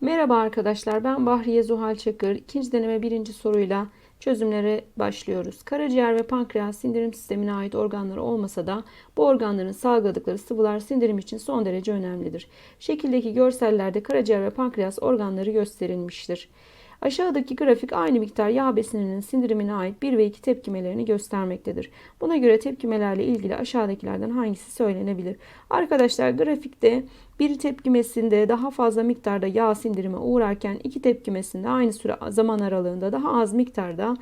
Merhaba arkadaşlar ben Bahriye Zuhal Çakır. İkinci deneme birinci soruyla çözümlere başlıyoruz. Karaciğer ve pankreas sindirim sistemine ait organları olmasa da bu organların salgıladıkları sıvılar sindirim için son derece önemlidir. Şekildeki görsellerde karaciğer ve pankreas organları gösterilmiştir. Aşağıdaki grafik aynı miktar yağ besininin sindirimine ait 1 ve 2 tepkimelerini göstermektedir. Buna göre tepkimelerle ilgili aşağıdakilerden hangisi söylenebilir? Arkadaşlar grafikte bir tepkimesinde daha fazla miktarda yağ sindirime uğrarken iki tepkimesinde aynı süre zaman aralığında daha az miktarda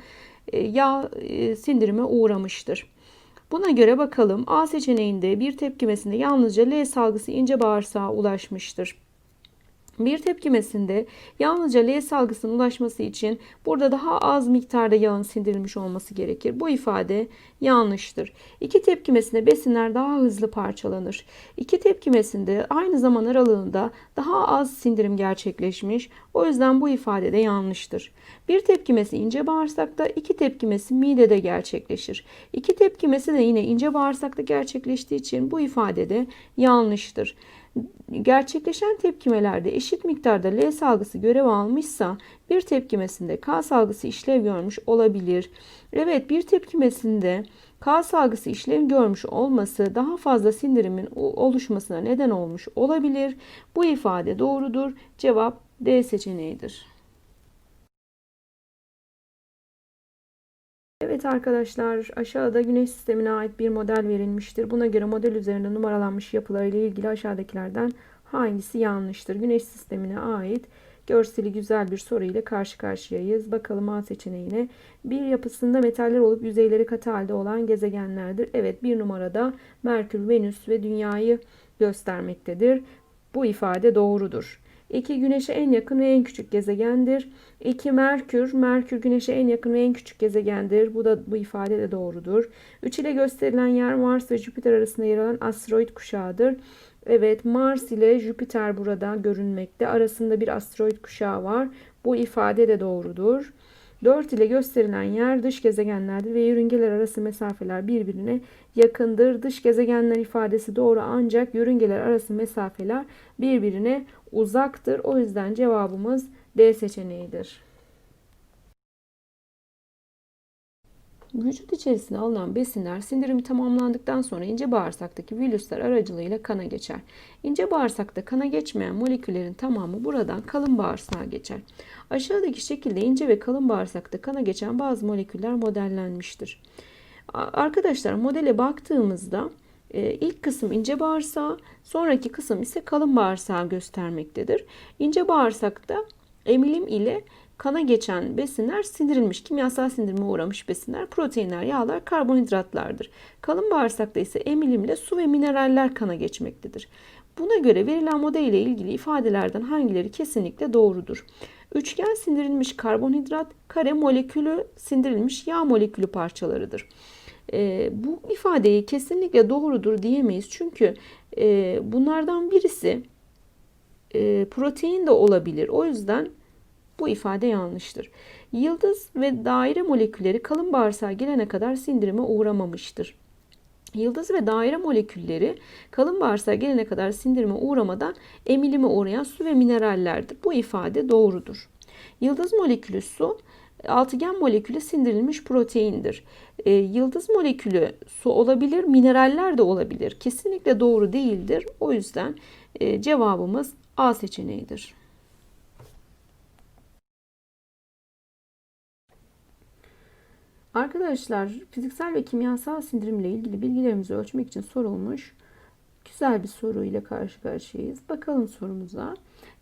e, yağ e, sindirime uğramıştır. Buna göre bakalım A seçeneğinde bir tepkimesinde yalnızca L salgısı ince bağırsağa ulaşmıştır. Bir tepkimesinde yalnızca L salgısının ulaşması için burada daha az miktarda yağın sindirilmiş olması gerekir. Bu ifade yanlıştır. İki tepkimesinde besinler daha hızlı parçalanır. İki tepkimesinde aynı zaman aralığında daha az sindirim gerçekleşmiş. O yüzden bu ifade de yanlıştır. Bir tepkimesi ince bağırsakta, iki tepkimesi midede gerçekleşir. İki tepkimesi de yine ince bağırsakta gerçekleştiği için bu ifade de yanlıştır gerçekleşen tepkimelerde eşit miktarda L salgısı görev almışsa bir tepkimesinde K salgısı işlev görmüş olabilir. Evet bir tepkimesinde K salgısı işlev görmüş olması daha fazla sindirimin oluşmasına neden olmuş olabilir. Bu ifade doğrudur. Cevap D seçeneğidir. Evet arkadaşlar aşağıda güneş sistemine ait bir model verilmiştir. Buna göre model üzerinde numaralanmış yapılarıyla ilgili aşağıdakilerden hangisi yanlıştır? Güneş sistemine ait görseli güzel bir soru ile karşı karşıyayız. Bakalım A seçeneğine. Bir yapısında metaller olup yüzeyleri katı halde olan gezegenlerdir. Evet bir numarada Merkür, Venüs ve Dünya'yı göstermektedir. Bu ifade doğrudur. 2 Güneş'e en yakın ve en küçük gezegendir. 2 Merkür, Merkür Güneş'e en yakın ve en küçük gezegendir. Bu da bu ifade de doğrudur. 3 ile gösterilen yer Mars ve Jüpiter arasında yer alan asteroid kuşağıdır. Evet Mars ile Jüpiter burada görünmekte. Arasında bir asteroid kuşağı var. Bu ifade de doğrudur. 4 ile gösterilen yer dış gezegenlerdir ve yörüngeler arası mesafeler birbirine yakındır. Dış gezegenler ifadesi doğru ancak yörüngeler arası mesafeler birbirine uzaktır. O yüzden cevabımız D seçeneğidir. Vücut içerisine alınan besinler sindirimi tamamlandıktan sonra ince bağırsaktaki virüsler aracılığıyla kana geçer. İnce bağırsakta kana geçmeyen moleküllerin tamamı buradan kalın bağırsağa geçer. Aşağıdaki şekilde ince ve kalın bağırsakta kana geçen bazı moleküller modellenmiştir. Arkadaşlar modele baktığımızda e, ilk kısım ince bağırsağı, sonraki kısım ise kalın bağırsağı göstermektedir. İnce bağırsakta emilim ile kana geçen besinler sindirilmiş, kimyasal sindirime uğramış besinler, proteinler, yağlar, karbonhidratlardır. Kalın bağırsakta ise emilimle su ve mineraller kana geçmektedir. Buna göre verilen model ile ilgili ifadelerden hangileri kesinlikle doğrudur? Üçgen sindirilmiş karbonhidrat, kare molekülü sindirilmiş yağ molekülü parçalarıdır. E, bu ifadeyi kesinlikle doğrudur diyemeyiz. Çünkü e, bunlardan birisi e, protein de olabilir. O yüzden bu ifade yanlıştır. Yıldız ve daire molekülleri kalın bağırsağa gelene kadar sindirime uğramamıştır. Yıldız ve daire molekülleri kalın bağırsağa gelene kadar sindirime uğramadan emilime uğrayan su ve minerallerdir. Bu ifade doğrudur. Yıldız molekülü su, altıgen molekülü sindirilmiş proteindir. E, yıldız molekülü su olabilir, mineraller de olabilir. Kesinlikle doğru değildir. O yüzden e, cevabımız A seçeneğidir. Arkadaşlar fiziksel ve kimyasal sindirim ile ilgili bilgilerimizi ölçmek için sorulmuş güzel bir soru ile karşı karşıyayız. Bakalım sorumuza.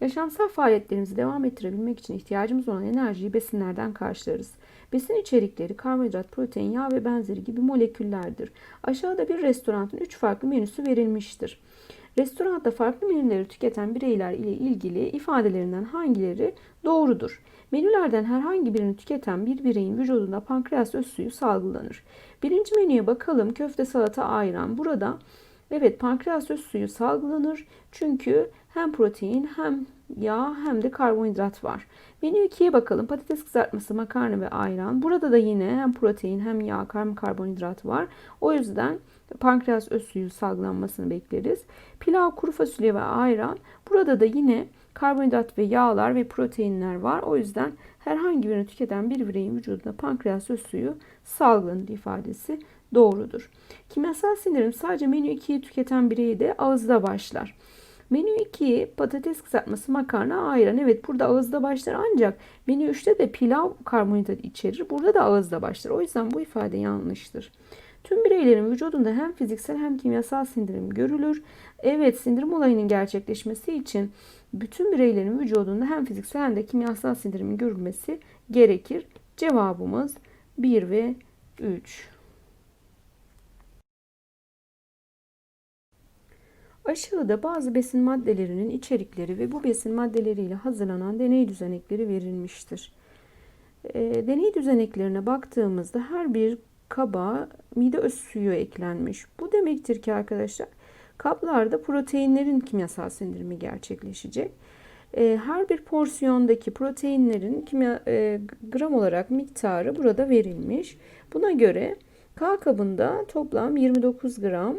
Yaşamsal faaliyetlerimizi devam ettirebilmek için ihtiyacımız olan enerjiyi besinlerden karşılarız. Besin içerikleri karbonhidrat, protein, yağ ve benzeri gibi moleküllerdir. Aşağıda bir restoranın 3 farklı menüsü verilmiştir. Restoranda farklı menüleri tüketen bireyler ile ilgili ifadelerinden hangileri doğrudur? Menülerden herhangi birini tüketen bir bireyin vücudunda pankreas öz suyu salgılanır. Birinci menüye bakalım. Köfte, salata, ayran. Burada evet pankreas öz suyu salgılanır. Çünkü hem protein hem yağ hem de karbonhidrat var. Menü 2'ye bakalım. Patates kızartması, makarna ve ayran. Burada da yine hem protein hem yağ hem karbonhidrat var. O yüzden pankreas öz suyu salgılanmasını bekleriz. Pilav, kuru fasulye ve ayran. Burada da yine karbonhidrat ve yağlar ve proteinler var. O yüzden herhangi birini tüketen bir bireyin vücudunda pankreas öz suyu salgılanır ifadesi doğrudur. Kimyasal sindirim sadece menü 2'yi tüketen bireyde ağızda başlar. Menü 2'yi patates kızartması, makarna, ayran. Evet burada ağızda başlar ancak menü 3'te de pilav karbonhidrat içerir. Burada da ağızda başlar. O yüzden bu ifade yanlıştır. Tüm bireylerin vücudunda hem fiziksel hem kimyasal sindirim görülür. Evet sindirim olayının gerçekleşmesi için bütün bireylerin vücudunda hem fiziksel hem de kimyasal sindirimin görülmesi gerekir. Cevabımız 1 ve 3. Aşağıda bazı besin maddelerinin içerikleri ve bu besin maddeleriyle hazırlanan deney düzenekleri verilmiştir. E, deney düzeneklerine baktığımızda her bir kaba mide öz suyu eklenmiş. Bu demektir ki arkadaşlar kaplarda proteinlerin kimyasal sindirimi gerçekleşecek. E, her bir porsiyondaki proteinlerin kimya, e, gram olarak miktarı burada verilmiş. Buna göre K kabında toplam 29 gram,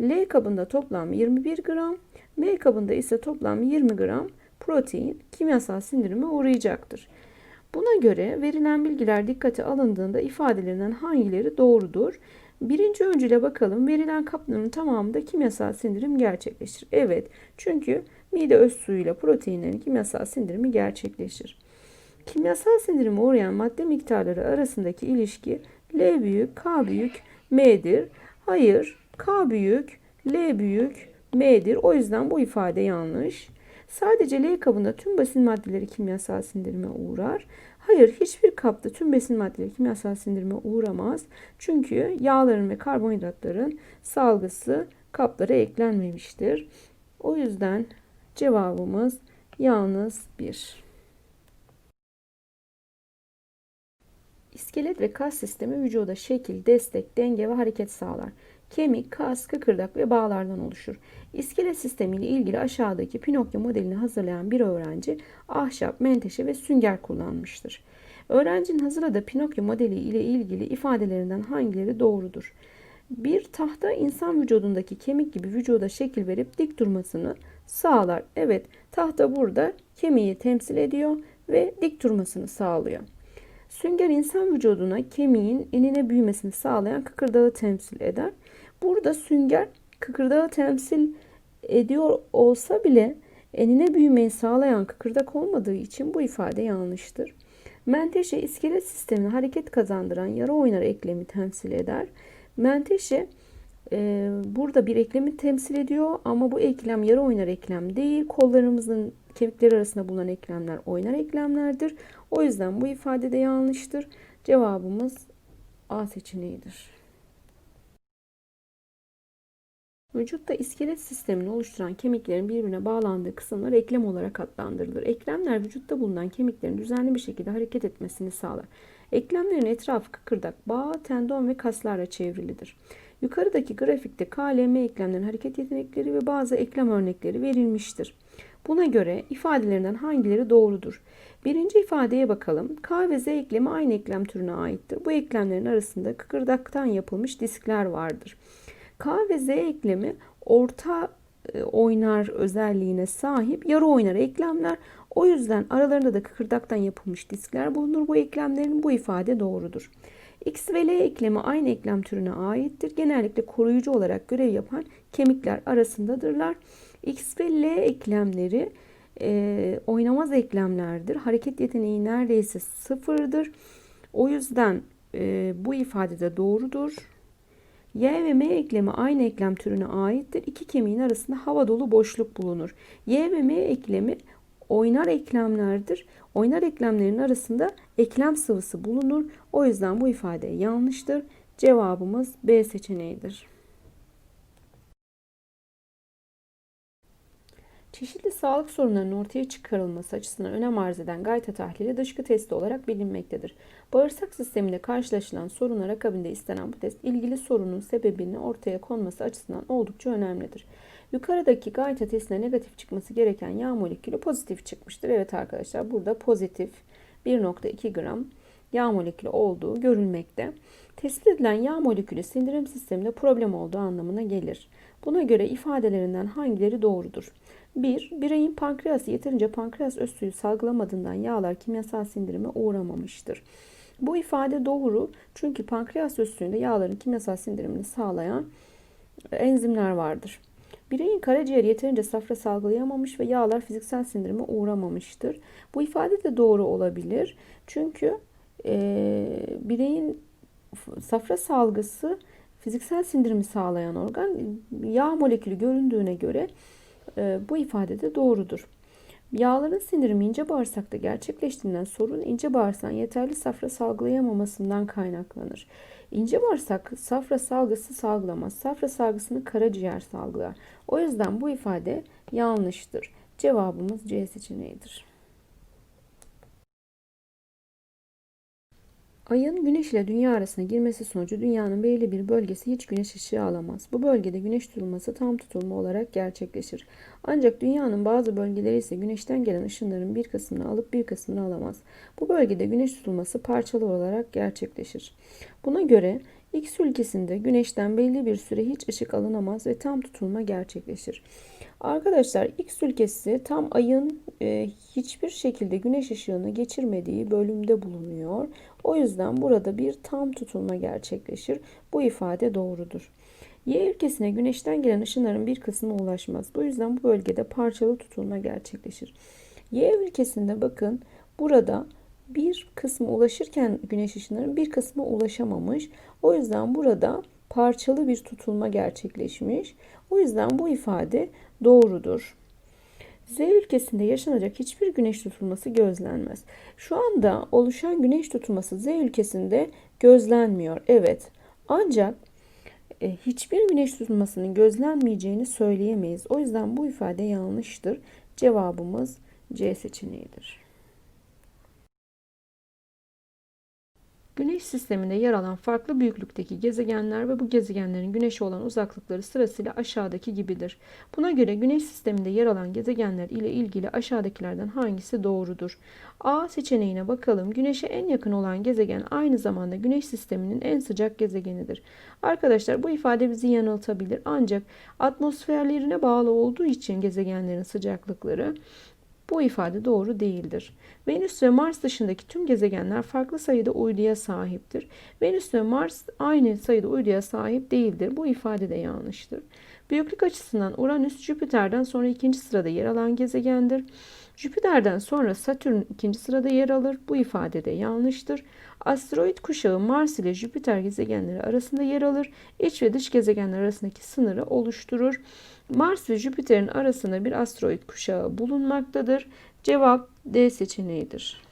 L kabında toplam 21 gram, M kabında ise toplam 20 gram protein kimyasal sindirime uğrayacaktır. Buna göre verilen bilgiler dikkate alındığında ifadelerinden hangileri doğrudur? Birinci öncüle bakalım. Verilen kapların tamamında kimyasal sindirim gerçekleşir. Evet. Çünkü mide öz suyuyla proteinlerin kimyasal sindirimi gerçekleşir. Kimyasal sindirime uğrayan madde miktarları arasındaki ilişki L büyük, K büyük, M'dir. Hayır, K büyük, L büyük, M'dir. O yüzden bu ifade yanlış. Sadece L kabında tüm besin maddeleri kimyasal sindirime uğrar. Hayır, hiçbir kapta tüm besin maddeleri kimyasal sindirime uğramaz. Çünkü yağların ve karbonhidratların salgısı kaplara eklenmemiştir. O yüzden cevabımız yalnız 1. İskelet ve kas sistemi vücuda şekil, destek, denge ve hareket sağlar. Kemik, kas, kıkırdak ve bağlardan oluşur. İskelet sistemi ile ilgili aşağıdaki Pinokyo modelini hazırlayan bir öğrenci ahşap, menteşe ve sünger kullanmıştır. Öğrencinin hazırladığı Pinokyo modeli ile ilgili ifadelerinden hangileri doğrudur? Bir tahta insan vücudundaki kemik gibi vücuda şekil verip dik durmasını sağlar. Evet, tahta burada kemiği temsil ediyor ve dik durmasını sağlıyor. Sünger insan vücuduna kemiğin enine büyümesini sağlayan kıkırdağı temsil eder. Burada sünger kıkırdağı temsil ediyor olsa bile enine büyümeyi sağlayan kıkırdak olmadığı için bu ifade yanlıştır. Menteşe iskelet sistemine hareket kazandıran yara oynar eklemi temsil eder. Menteşe e, burada bir eklemi temsil ediyor ama bu eklem yara oynar eklem değil. Kollarımızın kemikleri arasında bulunan eklemler oynar eklemlerdir. O yüzden bu ifade de yanlıştır. Cevabımız A seçeneğidir. Vücutta iskelet sistemini oluşturan kemiklerin birbirine bağlandığı kısımlar eklem olarak adlandırılır. Eklemler vücutta bulunan kemiklerin düzenli bir şekilde hareket etmesini sağlar. Eklemlerin etrafı kıkırdak, bağ, tendon ve kaslarla çevrilidir. Yukarıdaki grafikte KLM eklemlerin hareket yetenekleri ve bazı eklem örnekleri verilmiştir. Buna göre ifadelerinden hangileri doğrudur? Birinci ifadeye bakalım. K ve Z eklemi aynı eklem türüne aittir. Bu eklemlerin arasında kıkırdaktan yapılmış diskler vardır. K ve Z eklemi orta e, oynar özelliğine sahip yarı oynar eklemler. O yüzden aralarında da kıkırdaktan yapılmış diskler bulunur. Bu eklemlerin bu ifade doğrudur. X ve L eklemi aynı eklem türüne aittir. Genellikle koruyucu olarak görev yapan kemikler arasındadırlar. X ve L eklemleri e, oynamaz eklemlerdir. Hareket yeteneği neredeyse sıfırdır. O yüzden e, bu ifade de doğrudur. Y ve M eklemi aynı eklem türüne aittir. İki kemiğin arasında hava dolu boşluk bulunur. Y ve M eklemi oynar eklemlerdir. Oynar eklemlerin arasında eklem sıvısı bulunur. O yüzden bu ifade yanlıştır. Cevabımız B seçeneğidir. Çeşitli sağlık sorunlarının ortaya çıkarılması açısından önem arz eden gayta tahlili dışkı testi olarak bilinmektedir. Bağırsak sisteminde karşılaşılan sorunlar akabinde istenen bu test ilgili sorunun sebebini ortaya konması açısından oldukça önemlidir. Yukarıdaki gayta testine negatif çıkması gereken yağ molekülü pozitif çıkmıştır. Evet arkadaşlar burada pozitif 1.2 gram yağ molekülü olduğu görülmekte. Tespit edilen yağ molekülü sindirim sisteminde problem olduğu anlamına gelir. Buna göre ifadelerinden hangileri doğrudur? 1. Bireyin pankreası yeterince pankreas öz suyu salgılamadığından yağlar kimyasal sindirime uğramamıştır. Bu ifade doğru çünkü pankreas öz suyunda yağların kimyasal sindirimini sağlayan enzimler vardır. Bireyin karaciğeri yeterince safra salgılayamamış ve yağlar fiziksel sindirime uğramamıştır. Bu ifade de doğru olabilir. Çünkü e, bireyin safra salgısı fiziksel sindirimi sağlayan organ yağ molekülü göründüğüne göre e, bu ifade de doğrudur. Yağların sindirimi ince bağırsakta gerçekleştiğinden sorun ince bağırsağın yeterli safra salgılayamamasından kaynaklanır. İnce bağırsak safra salgısı salgılamaz. Safra salgısını karaciğer salgılar. O yüzden bu ifade yanlıştır. Cevabımız C seçeneğidir. Ayın güneş ile dünya arasına girmesi sonucu dünyanın belirli bir bölgesi hiç güneş ışığı alamaz. Bu bölgede güneş tutulması tam tutulma olarak gerçekleşir. Ancak dünyanın bazı bölgeleri ise güneşten gelen ışınların bir kısmını alıp bir kısmını alamaz. Bu bölgede güneş tutulması parçalı olarak gerçekleşir. Buna göre X ülkesinde güneşten belli bir süre hiç ışık alınamaz ve tam tutulma gerçekleşir. Arkadaşlar X ülkesi tam ayın e, hiçbir şekilde güneş ışığını geçirmediği bölümde bulunuyor. O yüzden burada bir tam tutulma gerçekleşir. Bu ifade doğrudur. Y ülkesine güneşten gelen ışınların bir kısmı ulaşmaz. Bu yüzden bu bölgede parçalı tutulma gerçekleşir. Y ülkesinde bakın burada bir kısmı ulaşırken güneş ışınlarının bir kısmı ulaşamamış. O yüzden burada parçalı bir tutulma gerçekleşmiş. O yüzden bu ifade doğrudur. Z ülkesinde yaşanacak hiçbir güneş tutulması gözlenmez. Şu anda oluşan güneş tutulması Z ülkesinde gözlenmiyor. Evet. Ancak e, hiçbir güneş tutulmasının gözlenmeyeceğini söyleyemeyiz. O yüzden bu ifade yanlıştır. Cevabımız C seçeneğidir. Güneş sisteminde yer alan farklı büyüklükteki gezegenler ve bu gezegenlerin güneşe olan uzaklıkları sırasıyla aşağıdaki gibidir. Buna göre güneş sisteminde yer alan gezegenler ile ilgili aşağıdakilerden hangisi doğrudur? A seçeneğine bakalım. Güneşe en yakın olan gezegen aynı zamanda güneş sisteminin en sıcak gezegenidir. Arkadaşlar bu ifade bizi yanıltabilir ancak atmosferlerine bağlı olduğu için gezegenlerin sıcaklıkları bu ifade doğru değildir. Venüs ve Mars dışındaki tüm gezegenler farklı sayıda uyduya sahiptir. Venüs ve Mars aynı sayıda uyduya sahip değildir. Bu ifade de yanlıştır. Büyüklük açısından Uranüs Jüpiter'den sonra ikinci sırada yer alan gezegendir. Jüpiter'den sonra Satürn ikinci sırada yer alır. Bu ifade de yanlıştır. Asteroid kuşağı Mars ile Jüpiter gezegenleri arasında yer alır. İç ve dış gezegenler arasındaki sınırı oluşturur. Mars ve Jüpiter'in arasında bir asteroid kuşağı bulunmaktadır. Cevap D seçeneğidir.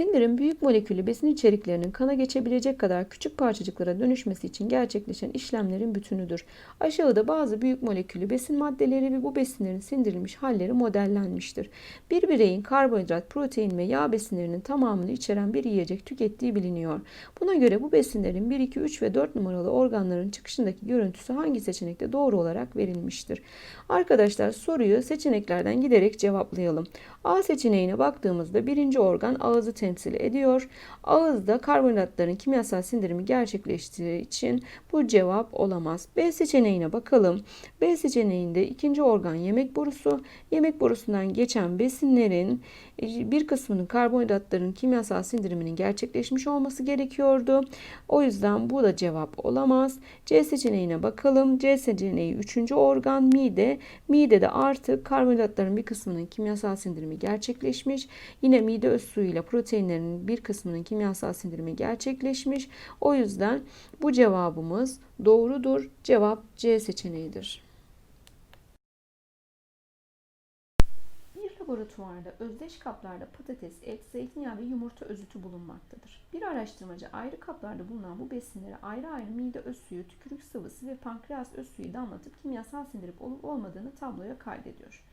Sindirim büyük moleküllü besin içeriklerinin kana geçebilecek kadar küçük parçacıklara dönüşmesi için gerçekleşen işlemlerin bütünüdür. Aşağıda bazı büyük moleküllü besin maddeleri ve bu besinlerin sindirilmiş halleri modellenmiştir. Bir bireyin karbonhidrat, protein ve yağ besinlerinin tamamını içeren bir yiyecek tükettiği biliniyor. Buna göre bu besinlerin 1, 2, 3 ve 4 numaralı organların çıkışındaki görüntüsü hangi seçenekte doğru olarak verilmiştir? Arkadaşlar soruyu seçeneklerden giderek cevaplayalım. A seçeneğine baktığımızda birinci organ ağzı temsil ediyor. Ağızda karbonhidratların kimyasal sindirimi gerçekleştiği için bu cevap olamaz. B seçeneğine bakalım. B seçeneğinde ikinci organ yemek borusu. Yemek borusundan geçen besinlerin bir kısmının karbonhidratların kimyasal sindiriminin gerçekleşmiş olması gerekiyordu. O yüzden bu da cevap olamaz. C seçeneğine bakalım. C seçeneği üçüncü organ mide. Midede artık karbonhidratların bir kısmının kimyasal sindirimi gerçekleşmiş. Yine mide öz suyuyla proteinlerin bir kısmının kimyasal sindirimi gerçekleşmiş. O yüzden bu cevabımız doğrudur. Cevap C seçeneğidir. Laboratuvarda özdeş kaplarda patates, et, zeytinyağı ve yumurta özütü bulunmaktadır. Bir araştırmacı ayrı kaplarda bulunan bu besinleri ayrı ayrı mide öz suyu, tükürük sıvısı ve pankreas öz suyu damlatıp kimyasal sindirip olup olmadığını tabloya kaydediyor.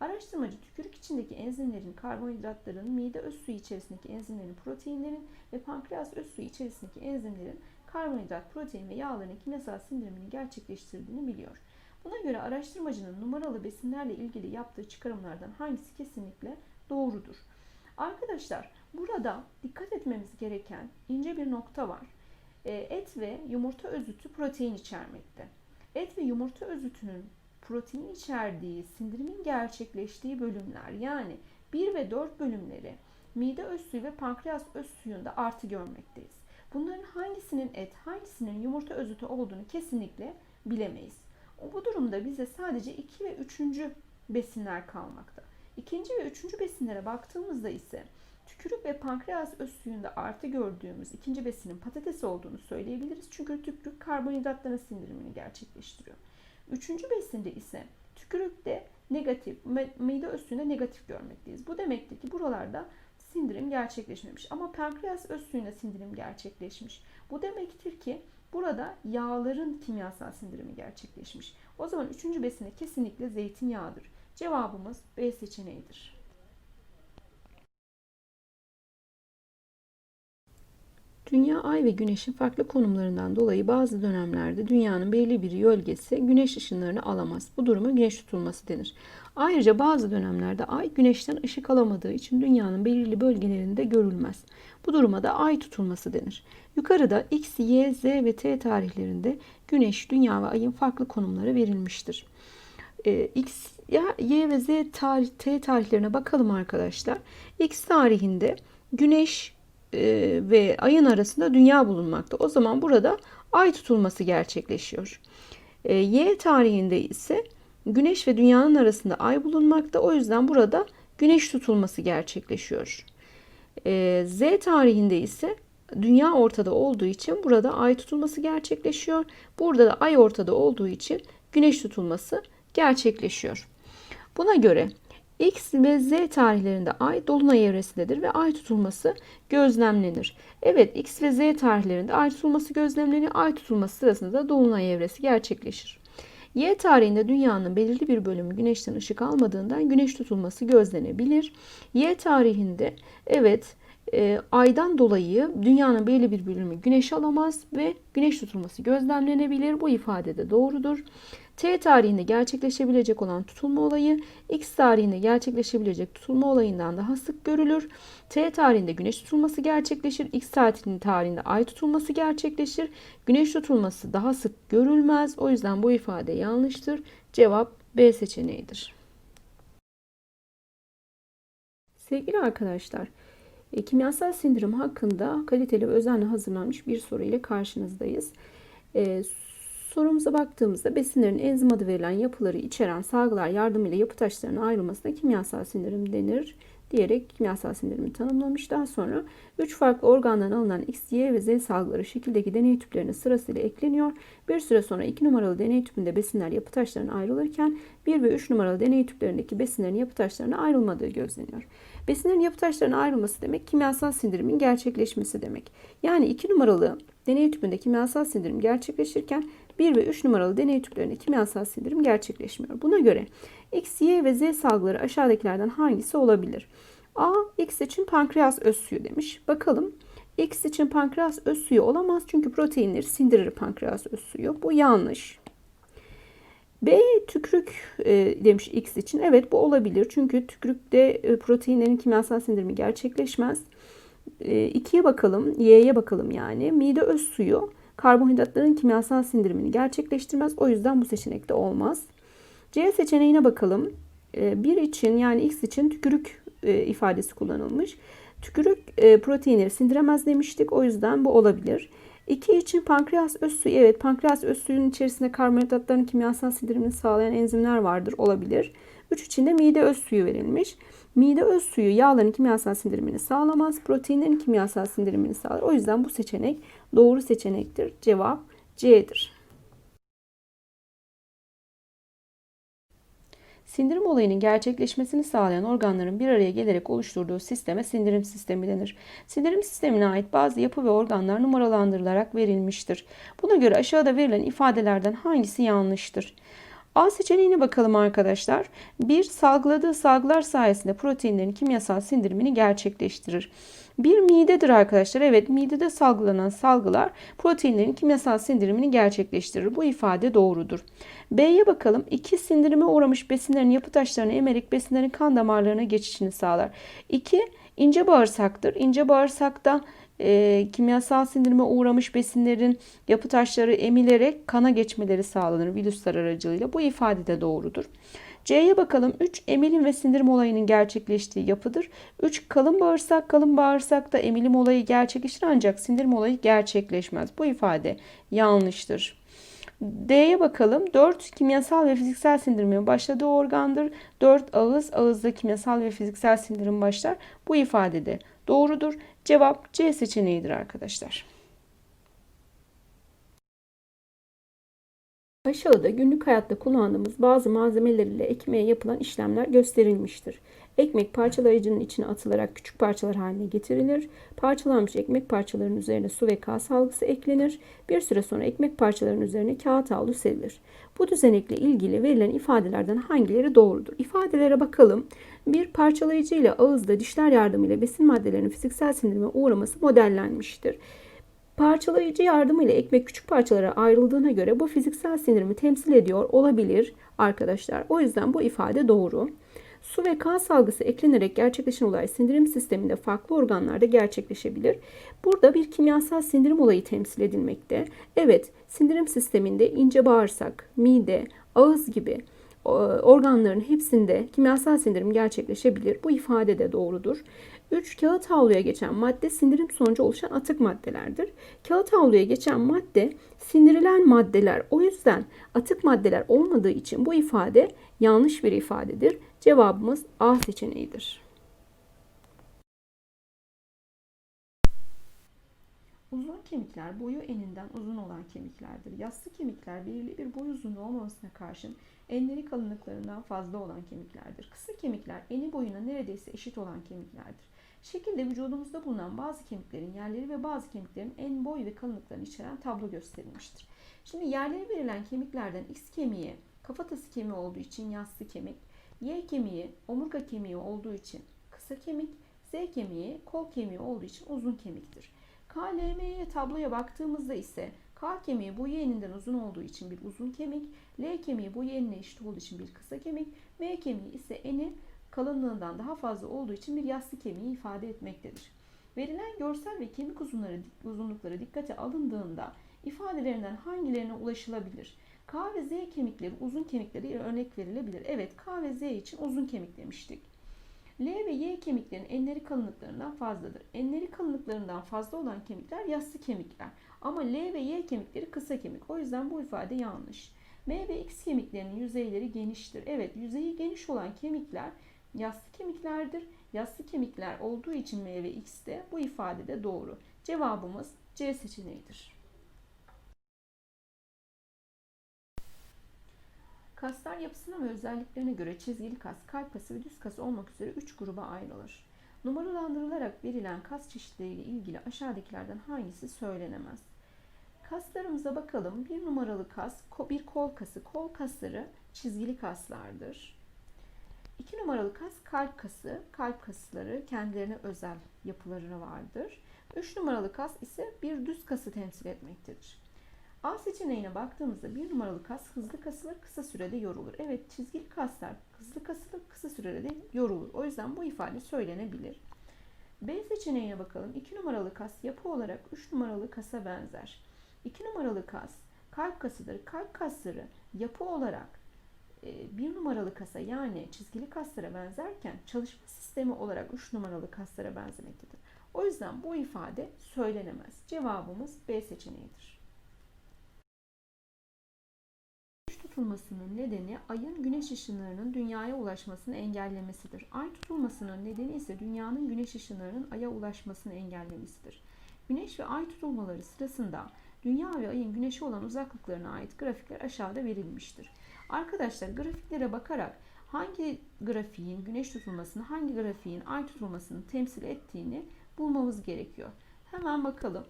Araştırmacı tükürük içindeki enzimlerin, karbonhidratların, mide öz suyu içerisindeki enzimlerin, proteinlerin ve pankreas öz suyu içerisindeki enzimlerin karbonhidrat, protein ve yağların kimyasal sindirimini gerçekleştirdiğini biliyor. Buna göre araştırmacının numaralı besinlerle ilgili yaptığı çıkarımlardan hangisi kesinlikle doğrudur? Arkadaşlar burada dikkat etmemiz gereken ince bir nokta var. E, et ve yumurta özütü protein içermekte. Et ve yumurta özütünün protein içerdiği sindirimin gerçekleştiği bölümler yani 1 ve 4 bölümleri mide öz suyu ve pankreas öz suyunda artı görmekteyiz. Bunların hangisinin et, hangisinin yumurta özütü olduğunu kesinlikle bilemeyiz. Bu durumda bize sadece 2 ve 3. besinler kalmakta. İkinci ve üçüncü besinlere baktığımızda ise tükürük ve pankreas öz suyunda artı gördüğümüz ikinci besinin patates olduğunu söyleyebiliriz. Çünkü tükürük karbonhidratların sindirimini gerçekleştiriyor. Üçüncü besinde ise tükürükte negatif, mide öz suyunda negatif görmekteyiz. Bu demektir ki buralarda sindirim gerçekleşmemiş. Ama pankreas öz suyunda sindirim gerçekleşmiş. Bu demektir ki burada yağların kimyasal sindirimi gerçekleşmiş. O zaman üçüncü besine kesinlikle zeytinyağıdır. Cevabımız B seçeneğidir. Dünya, Ay ve Güneş'in farklı konumlarından dolayı bazı dönemlerde dünyanın belirli bir yölgesi güneş ışınlarını alamaz. Bu duruma güneş tutulması denir. Ayrıca bazı dönemlerde Ay güneşten ışık alamadığı için dünyanın belirli bölgelerinde görülmez. Bu duruma da Ay tutulması denir. Yukarıda X, Y, Z ve T tarihlerinde Güneş, Dünya ve Ay'ın farklı konumları verilmiştir. Ee, X, Y ve Z tarih, T tarihlerine bakalım arkadaşlar. X tarihinde Güneş e, ve ayın arasında dünya bulunmakta. O zaman burada ay tutulması gerçekleşiyor. E, y tarihinde ise güneş ve dünyanın arasında ay bulunmakta. O yüzden burada güneş tutulması gerçekleşiyor. E, z tarihinde ise dünya ortada olduğu için burada ay tutulması gerçekleşiyor. Burada da ay ortada olduğu için güneş tutulması gerçekleşiyor. Buna göre X ve Z tarihlerinde ay dolunay evresindedir ve ay tutulması gözlemlenir. Evet X ve Z tarihlerinde ay tutulması gözlemleniyor. Ay tutulması sırasında da dolunay evresi gerçekleşir. Y tarihinde dünyanın belirli bir bölümü güneşten ışık almadığından güneş tutulması gözlenebilir. Y tarihinde evet e, aydan dolayı dünyanın belli bir bölümü güneş alamaz ve güneş tutulması gözlemlenebilir. Bu ifade de doğrudur. T tarihinde gerçekleşebilecek olan tutulma olayı X tarihinde gerçekleşebilecek tutulma olayından daha sık görülür. T tarihinde güneş tutulması gerçekleşir. X tarihinde ay tutulması gerçekleşir. Güneş tutulması daha sık görülmez. O yüzden bu ifade yanlıştır. Cevap B seçeneğidir. Sevgili arkadaşlar, e, kimyasal sindirim hakkında kaliteli ve özenle hazırlanmış bir soru ile karşınızdayız. E, sorumuza baktığımızda besinlerin enzim adı verilen yapıları içeren salgılar yardımıyla yapı taşlarının ayrılmasına kimyasal sindirim denir diyerek kimyasal sindirimi tanımlamış. Daha sonra 3 farklı organdan alınan X, Y ve Z salgıları şekildeki deney tüplerine sırasıyla ekleniyor. Bir süre sonra 2 numaralı deney tüpünde besinler yapı taşlarına ayrılırken 1 ve 3 numaralı deney tüplerindeki besinlerin yapı taşlarına ayrılmadığı gözleniyor. Besinlerin yapı taşlarına ayrılması demek kimyasal sindirimin gerçekleşmesi demek. Yani 2 numaralı deney tüpünde kimyasal sindirim gerçekleşirken 1 ve 3 numaralı deney tüplerinde kimyasal sindirim gerçekleşmiyor. Buna göre X, Y ve Z salgıları aşağıdakilerden hangisi olabilir? A. X için pankreas öz suyu demiş. Bakalım. X için pankreas öz suyu olamaz çünkü proteinleri sindirir pankreas öz suyu. Bu yanlış. B tükürük e, demiş X için. Evet bu olabilir. Çünkü tükürükte e, proteinlerin kimyasal sindirimi gerçekleşmez. E, 2'ye bakalım. Y'ye bakalım yani. Mide öz suyu karbonhidratların kimyasal sindirimini gerçekleştirmez. O yüzden bu seçenekte olmaz. C seçeneğine bakalım. 1 ee, için yani X için tükürük e, ifadesi kullanılmış. Tükürük e, proteinleri sindiremez demiştik. O yüzden bu olabilir. 2 için pankreas öz suyu. Evet pankreas öz suyunun içerisinde karbonhidratların kimyasal sindirimini sağlayan enzimler vardır. Olabilir. 3 için de mide öz suyu verilmiş. Mide öz suyu yağların kimyasal sindirimini sağlamaz. Proteinlerin kimyasal sindirimini sağlar. O yüzden bu seçenek doğru seçenektir. Cevap C'dir. Sindirim olayının gerçekleşmesini sağlayan organların bir araya gelerek oluşturduğu sisteme sindirim sistemi denir. Sindirim sistemine ait bazı yapı ve organlar numaralandırılarak verilmiştir. Buna göre aşağıda verilen ifadelerden hangisi yanlıştır? A seçeneğine bakalım arkadaşlar. Bir salgıladığı salgılar sayesinde proteinlerin kimyasal sindirimini gerçekleştirir. Bir midedir arkadaşlar. Evet midede salgılanan salgılar proteinlerin kimyasal sindirimini gerçekleştirir. Bu ifade doğrudur. B'ye bakalım. İki sindirime uğramış besinlerin yapı taşlarını emerek besinlerin kan damarlarına geçişini sağlar. İki ince bağırsaktır. İnce bağırsakta e, kimyasal sindirime uğramış besinlerin yapı taşları emilerek kana geçmeleri sağlanır virüsler aracılığıyla. Bu ifade de doğrudur. C'ye bakalım. 3 emilim ve sindirim olayının gerçekleştiği yapıdır. 3 kalın bağırsak, kalın bağırsakta emilim olayı gerçekleşir ancak sindirim olayı gerçekleşmez. Bu ifade yanlıştır. D'ye bakalım. 4 kimyasal ve fiziksel sindirimin başladığı organdır. 4 ağız, ağızda kimyasal ve fiziksel sindirim başlar. Bu ifade de doğrudur. Cevap C seçeneğidir arkadaşlar. Aşağıda günlük hayatta kullandığımız bazı malzemeler ile ekmeğe yapılan işlemler gösterilmiştir. Ekmek parçalayıcının içine atılarak küçük parçalar haline getirilir. Parçalanmış ekmek parçalarının üzerine su ve K salgısı eklenir. Bir süre sonra ekmek parçalarının üzerine kağıt havlu serilir. Bu düzenekle ilgili verilen ifadelerden hangileri doğrudur? İfadelere bakalım. Bir parçalayıcı ile ağızda dişler yardımıyla besin maddelerinin fiziksel sindirime uğraması modellenmiştir. Parçalayıcı yardımıyla ekmek küçük parçalara ayrıldığına göre bu fiziksel sindirimi temsil ediyor olabilir arkadaşlar. O yüzden bu ifade doğru. Su ve kan salgısı eklenerek gerçekleşen olay sindirim sisteminde farklı organlarda gerçekleşebilir. Burada bir kimyasal sindirim olayı temsil edilmekte. Evet, sindirim sisteminde ince bağırsak, mide, ağız gibi organların hepsinde kimyasal sindirim gerçekleşebilir. Bu ifade de doğrudur. 3. Kağıt havluya geçen madde sindirim sonucu oluşan atık maddelerdir. Kağıt havluya geçen madde sindirilen maddeler. O yüzden atık maddeler olmadığı için bu ifade yanlış bir ifadedir. Cevabımız A seçeneğidir. Uzun kemikler boyu eninden uzun olan kemiklerdir. Yassı kemikler belirli bir boy uzunluğu olmamasına karşın enleri kalınlıklarından fazla olan kemiklerdir. Kısa kemikler eni boyuna neredeyse eşit olan kemiklerdir. Şekilde vücudumuzda bulunan bazı kemiklerin yerleri ve bazı kemiklerin en boy ve kalınlıklarını içeren tablo gösterilmiştir. Şimdi yerleri verilen kemiklerden X kemiği kafatası kemiği olduğu için yassı kemik, Y kemiği omurga kemiği olduğu için kısa kemik, Z kemiği kol kemiği olduğu için uzun kemiktir. KLM'ye tabloya baktığımızda ise K kemiği boyu eninden uzun olduğu için bir uzun kemik, L kemiği boyu enine eşit olduğu için bir kısa kemik, M kemiği ise eni kalınlığından daha fazla olduğu için bir yassı kemiği ifade etmektedir. Verilen görsel ve kemik uzunları, uzunlukları dikkate alındığında ifadelerinden hangilerine ulaşılabilir? K ve Z kemikleri uzun kemikleri örnek verilebilir. Evet K ve Z için uzun kemik demiştik. L ve Y kemiklerin enleri kalınlıklarından fazladır. Enleri kalınlıklarından fazla olan kemikler yassı kemikler. Ama L ve Y kemikleri kısa kemik. O yüzden bu ifade yanlış. M ve X kemiklerinin yüzeyleri geniştir. Evet yüzeyi geniş olan kemikler yassı kemiklerdir. Yassı kemikler olduğu için M ve X de bu ifade de doğru. Cevabımız C seçeneğidir. Kaslar yapısına ve özelliklerine göre çizgili kas, kalp kası ve düz kas olmak üzere 3 gruba ayrılır. Numaralandırılarak verilen kas çeşitleriyle ilgili aşağıdakilerden hangisi söylenemez? Kaslarımıza bakalım. Bir numaralı kas, bir kol kası. Kol kasları çizgili kaslardır. İki numaralı kas kalp kası. Kalp kasları kendilerine özel yapıları vardır. Üç numaralı kas ise bir düz kası temsil etmektedir. A seçeneğine baktığımızda bir numaralı kas hızlı kasılır, kısa sürede yorulur. Evet çizgili kaslar hızlı kasılır, kısa sürede yorulur. O yüzden bu ifade söylenebilir. B seçeneğine bakalım. 2 numaralı kas yapı olarak 3 numaralı kasa benzer. 2 numaralı kas kalp kasıdır. Kalp kasları yapı olarak e, bir numaralı kasa yani çizgili kaslara benzerken çalışma sistemi olarak 3 numaralı kaslara benzemektedir. O yüzden bu ifade söylenemez. Cevabımız B seçeneğidir. Tutulmasının nedeni ayın güneş ışınlarının dünyaya ulaşmasını engellemesidir. Ay tutulmasının nedeni ise dünyanın güneş ışınlarının aya ulaşmasını engellemesidir. Güneş ve ay tutulmaları sırasında Dünya ve ayın güneşe olan uzaklıklarına ait grafikler aşağıda verilmiştir. Arkadaşlar grafiklere bakarak hangi grafiğin güneş tutulmasını, hangi grafiğin ay tutulmasını temsil ettiğini bulmamız gerekiyor. Hemen bakalım.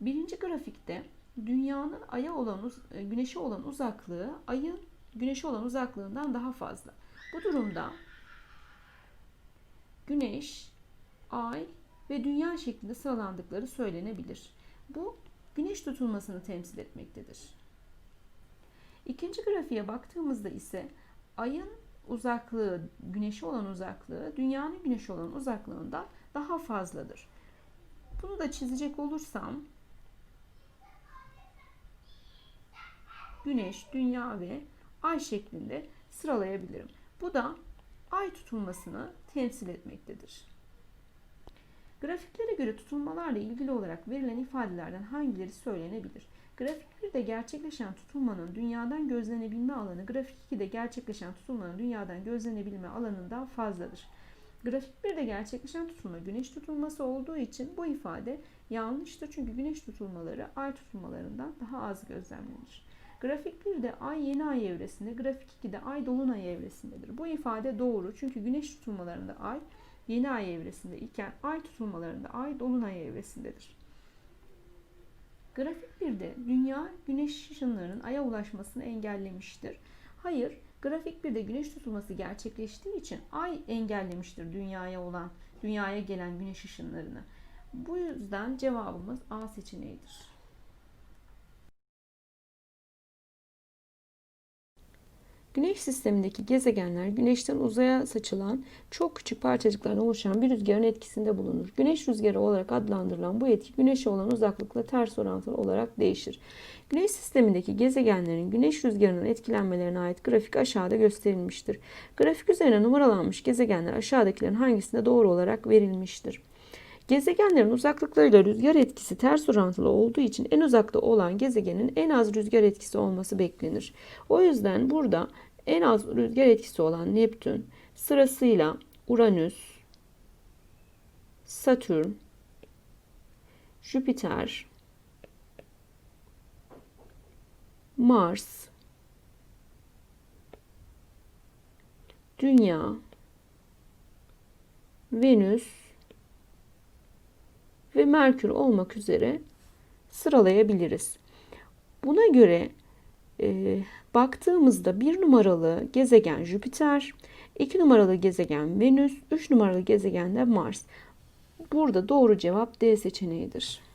Birinci grafikte dünyanın aya olan e, güneşe olan uzaklığı ayın güneşe olan uzaklığından daha fazla. Bu durumda güneş, ay ve dünya şeklinde sıralandıkları söylenebilir. Bu güneş tutulmasını temsil etmektedir. İkinci grafiğe baktığımızda ise ayın uzaklığı, güneşe olan uzaklığı dünyanın güneşe olan uzaklığından daha fazladır. Bunu da çizecek olursam Güneş, Dünya ve Ay şeklinde sıralayabilirim. Bu da ay tutulmasını temsil etmektedir. Grafiklere göre tutulmalarla ilgili olarak verilen ifadelerden hangileri söylenebilir? Grafik 1'de gerçekleşen tutulmanın dünyadan gözlenebilme alanı grafik 2'de gerçekleşen tutulmanın dünyadan gözlenebilme alanından fazladır. Grafik 1'de gerçekleşen tutulma güneş tutulması olduğu için bu ifade yanlıştır. Çünkü güneş tutulmaları ay tutulmalarından daha az gözlemlenir. Grafik 1'de ay yeni ay evresinde, grafik 2'de ay dolunay evresindedir. Bu ifade doğru çünkü güneş tutulmalarında ay yeni ay evresinde iken ay tutulmalarında ay dolunay evresindedir. Grafik 1'de dünya güneş ışınlarının aya ulaşmasını engellemiştir. Hayır, grafik 1'de güneş tutulması gerçekleştiği için ay engellemiştir dünyaya olan, dünyaya gelen güneş ışınlarını. Bu yüzden cevabımız A seçeneğidir. Güneş sistemindeki gezegenler güneşten uzaya saçılan çok küçük parçacıklardan oluşan bir rüzgarın etkisinde bulunur. Güneş rüzgarı olarak adlandırılan bu etki güneşe olan uzaklıkla ters orantılı olarak değişir. Güneş sistemindeki gezegenlerin güneş rüzgarının etkilenmelerine ait grafik aşağıda gösterilmiştir. Grafik üzerine numaralanmış gezegenler aşağıdakilerin hangisinde doğru olarak verilmiştir. Gezegenlerin uzaklıklarıyla rüzgar etkisi ters orantılı olduğu için en uzakta olan gezegenin en az rüzgar etkisi olması beklenir. O yüzden burada en az rüzgar etkisi olan Neptün sırasıyla Uranüs, Satürn, Jüpiter, Mars, Dünya, Venüs ve Merkür olmak üzere sıralayabiliriz. Buna göre e, baktığımızda bir numaralı gezegen Jüpiter, iki numaralı gezegen Venüs, üç numaralı gezegen de Mars. Burada doğru cevap D seçeneğidir.